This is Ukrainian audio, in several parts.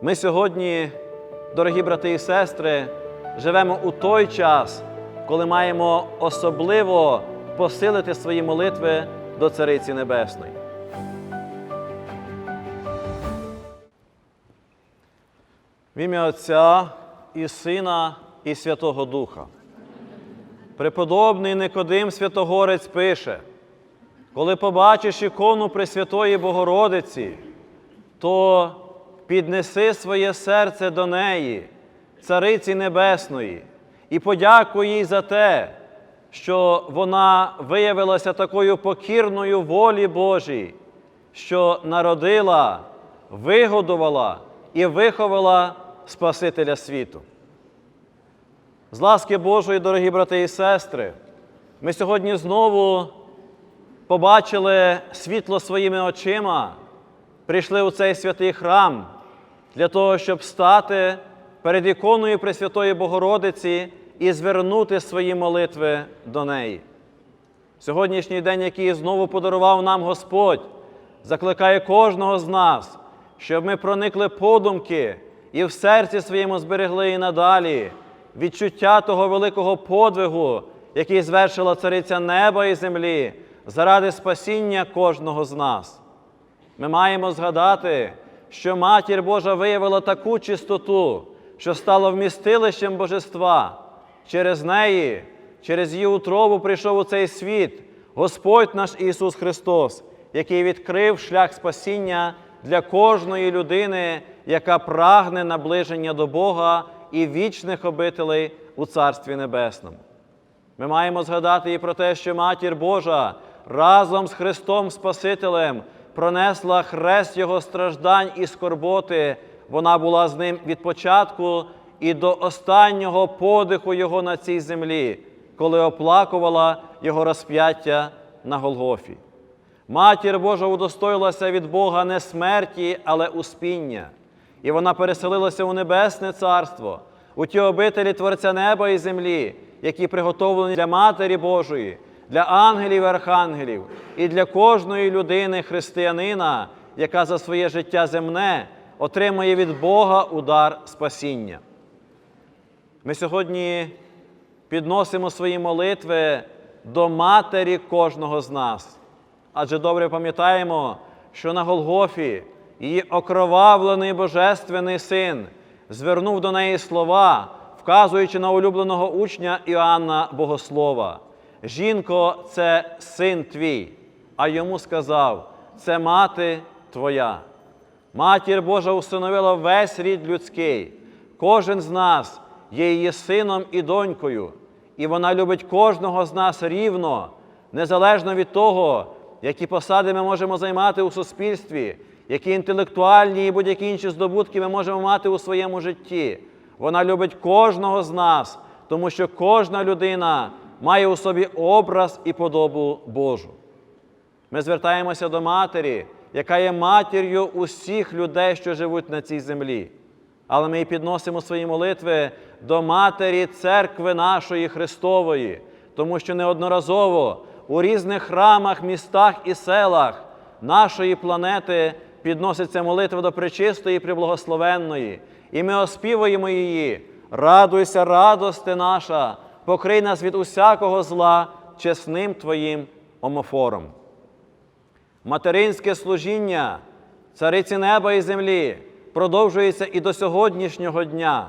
Ми сьогодні, дорогі брати і сестри, живемо у той час, коли маємо особливо посилити свої молитви до Цариці Небесної. В ім'я Отця і Сина, і Святого Духа. Преподобний Никодим Святогорець пише, коли побачиш ікону Пресвятої Богородиці, то піднеси своє серце до неї, Цариці Небесної, і подякуй їй за те, що вона виявилася такою покірною волі Божій, що народила, вигодувала і виховала Спасителя світу. З ласки Божої, дорогі брати і сестри, ми сьогодні знову побачили світло своїми очима, прийшли у цей святий храм для того, щоб стати перед іконою Пресвятої Богородиці і звернути свої молитви до неї. Сьогоднішній день, який знову подарував нам Господь, закликає кожного з нас, щоб ми проникли подумки і в серці своєму зберегли і надалі відчуття того великого подвигу, який звершила Цариця неба і землі заради спасіння кожного з нас. Ми маємо згадати, що Матір Божа виявила таку чистоту, що стала вмістилищем Божества. Через неї, через її утробу прийшов у цей світ Господь наш Ісус Христос, який відкрив шлях спасіння для кожної людини, яка прагне наближення до Бога і вічних обителей у Царстві Небесному. Ми маємо згадати і про те, що Матір Божа разом з Христом Спасителем пронесла хрест Його страждань і скорботи. Вона була з ним від початку і до останнього подиху Його на цій землі, коли оплакувала Його розп'яття на Голгофі. Матір Божа удостоїлася від Бога не смерті, але успіння. І вона переселилася у Небесне Царство, у ті обителі Творця неба і землі, які приготовлені для Матері Божої, для ангелів і архангелів і для кожної людини, християнина, яка за своє життя земне отримує від Бога удар спасіння. Ми сьогодні підносимо свої молитви до Матері кожного з нас. Адже добре пам'ятаємо, що на Голгофі її окровавлений Божественний син звернув до неї слова, вказуючи на улюбленого учня Іоанна Богослова. Жінко, це син твій, а йому сказав: це мати твоя. Матір Божа установила весь рід людський. Кожен з нас є її сином і донькою, і вона любить кожного з нас рівно, незалежно від того, які посади ми можемо займати у суспільстві, які інтелектуальні і будь-які інші здобутки ми можемо мати у своєму житті. Вона любить кожного з нас, тому що кожна людина має у собі образ і подобу Божу. Ми звертаємося до Матері, яка є матір'ю усіх людей, що живуть на цій землі. Але ми і підносимо свої молитви до Матері церкви нашої Христової, тому що неодноразово у різних храмах, містах і селах нашої планети підноситься молитва до пречистої і приблагословенної, і ми оспівуємо її. Радуйся, радости наша, покрий нас від усякого зла чесним Твоїм омофором. Материнське служіння цариці неба і землі продовжується і до сьогоднішнього дня.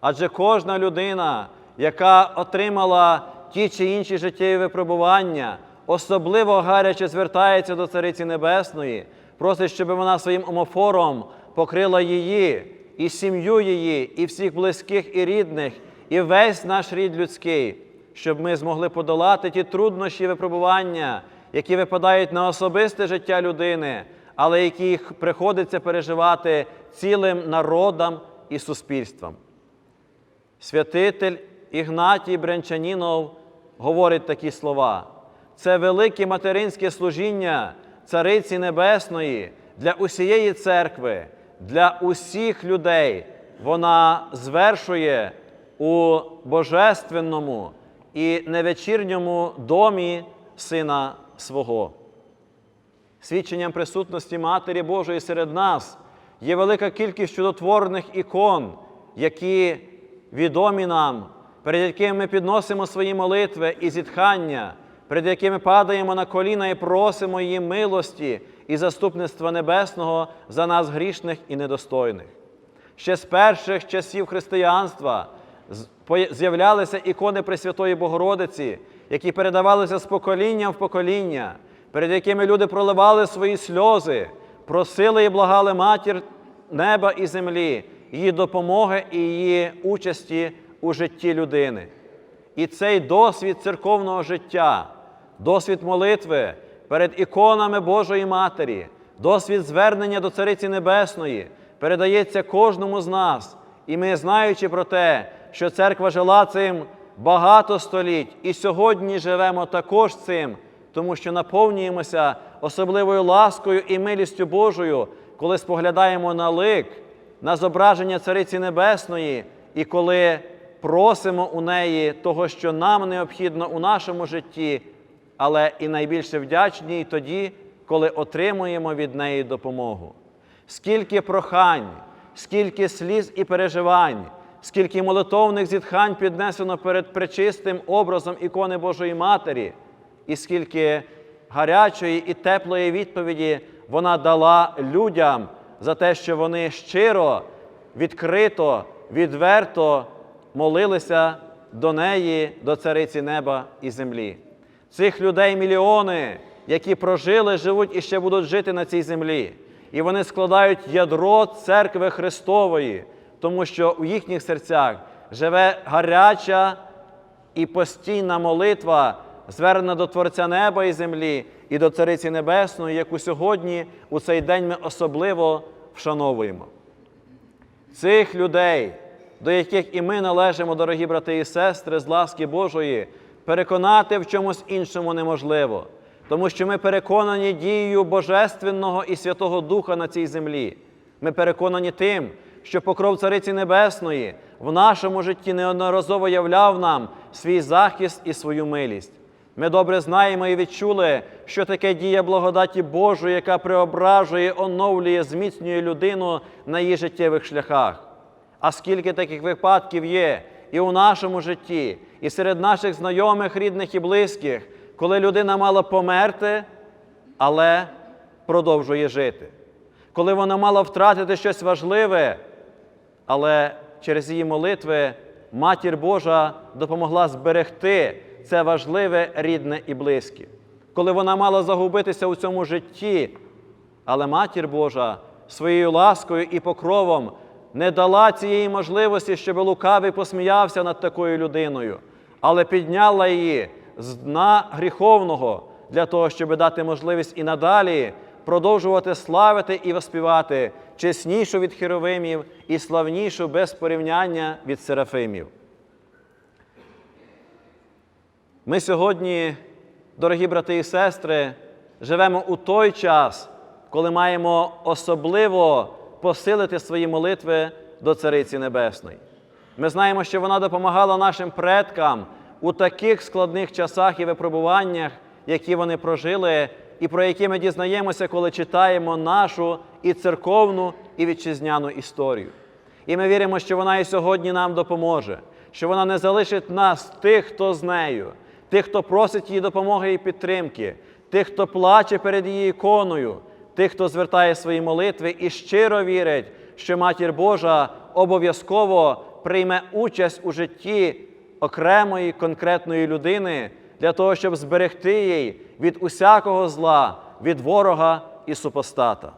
Адже кожна людина, яка отримала ті чи інші життєві випробування, особливо гаряче звертається до Цариці Небесної, просить, щоб вона своїм омофором покрила її, і сім'ю її, і всіх близьких і рідних, і весь наш рід людський, щоб ми змогли подолати ті труднощі і випробування, які випадають на особисте життя людини, але яких приходиться переживати цілим народам і суспільствам. Святитель Ігнатій Брянчанінов говорить такі слова: це велике материнське служіння Цариці Небесної для усієї церкви, для усіх людей. Вона звершує у божественному і невечірньому домі Сина свого. Свідченням присутності Матері Божої серед нас є велика кількість чудотворних ікон, які відомі нам, перед якими ми підносимо свої молитви і зітхання, перед якими падаємо на коліна і просимо її милості і заступництва небесного за нас грішних і недостойних. Ще з перших часів християнства з'являлися ікони Пресвятої Богородиці, які передавалися з покоління в покоління, перед якими люди проливали свої сльози, просили і благали матір неба і землі, її допомоги і її участі у житті людини. І цей досвід церковного життя, досвід молитви перед іконами Божої Матері, досвід звернення до Цариці Небесної передається кожному з нас. І ми, знаючи про те, що церква жила цим багато століть, і сьогодні живемо також цим, тому що наповнюємося особливою ласкою і милістю Божою, коли споглядаємо на лик, на зображення Цариці Небесної, і коли просимо у неї того, що нам необхідно у нашому житті, але і найбільше вдячні тоді, коли отримуємо від неї допомогу. Скільки прохань, скільки сліз і переживань, скільки молитовних зітхань піднесено перед пречистим образом ікони Божої Матері, і скільки гарячої і теплої відповіді вона дала людям за те, що вони щиро, відкрито, відверто молилися до неї, до цариці неба і землі. Цих людей мільйони, які прожили, живуть і ще будуть жити на цій землі. І вони складають ядро церкви Христової, тому що у їхніх серцях живе гаряча і постійна молитва, звернена до Творця неба і землі і до Цариці Небесної, яку сьогодні у цей день ми особливо вшановуємо. Цих людей, до яких і ми належимо, дорогі брати і сестри, з ласки Божої, переконати в чомусь іншому неможливо, тому що ми переконані дією Божественного і Святого Духа на цій землі. Ми переконані тим, що покров Цариці Небесної в нашому житті неодноразово являв нам свій захист і свою милість. Ми добре знаємо і відчули, що таке дія благодаті Божої, яка преображує, оновлює, зміцнює людину на її життєвих шляхах. А скільки таких випадків є і у нашому житті, і серед наших знайомих, рідних і близьких, коли людина мала померти, але продовжує жити. Коли вона мала втратити щось важливе, але через її молитви Матір Божа допомогла зберегти це важливе, рідне і близьке. Коли вона мала загубитися у цьому житті, але Матір Божа своєю ласкою і покровом не дала цієї можливості, щоб лукавий посміявся над такою людиною, але підняла її з дна гріховного для того, щоб дати можливість і надалі продовжувати славити і воспівати чеснішу від херовимів і славнішу без порівняння від серафимів. Ми сьогодні, дорогі брати і сестри, живемо у той час, коли маємо особливо посилити свої молитви до Цариці Небесної. Ми знаємо, що вона допомагала нашим предкам у таких складних часах і випробуваннях, які вони прожили, і про які ми дізнаємося, коли читаємо нашу і церковну, і вітчизняну історію. І ми віримо, що вона і сьогодні нам допоможе, що вона не залишить нас, тих, хто з нею, тих, хто просить її допомоги і підтримки, тих, хто плаче перед її іконою, тих, хто звертає свої молитви і щиро вірить, що Матір Божа обов'язково прийме участь у житті окремої конкретної людини для того, щоб зберегти їй від усякого зла, від ворога і супостата.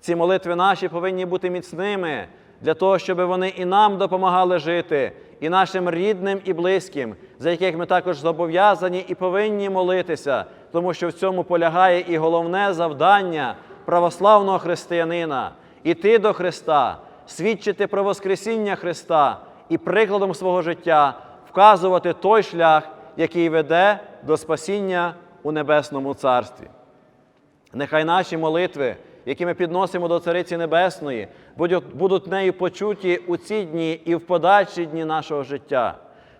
Ці молитви наші повинні бути міцними для того, щоб вони і нам допомагали жити, і нашим рідним і близьким, за яких ми також зобов'язані і повинні молитися, тому що в цьому полягає і головне завдання православного християнина іти до Христа, свідчити про Воскресіння Христа і прикладом свого життя вказувати той шлях, який веде до спасіння у Небесному Царстві. Нехай наші молитви, які ми підносимо до Цариці Небесної, будуть, нею почуті у ці дні і в подальші дні нашого життя,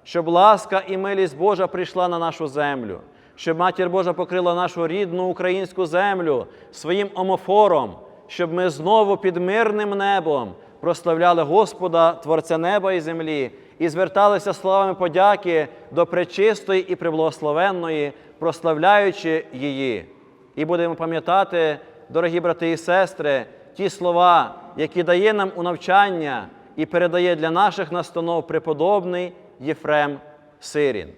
щоб ласка і милість Божа прийшла на нашу землю, щоб Матір Божа покрила нашу рідну українську землю своїм омофором, щоб ми знову під мирним небом прославляли Господа, Творця неба і землі, і зверталися словами подяки до пречистої і приблагословенної, прославляючи її. І будемо пам'ятати, дорогі брати і сестри, ті слова, які дає нам у навчання і передає для наших настанов преподобний Єфрем Сирін.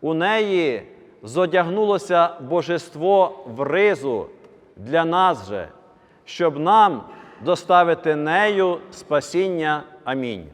У неї зодягнулося божество в ризу для нас же, щоб нам доставити нею спасіння. Амінь.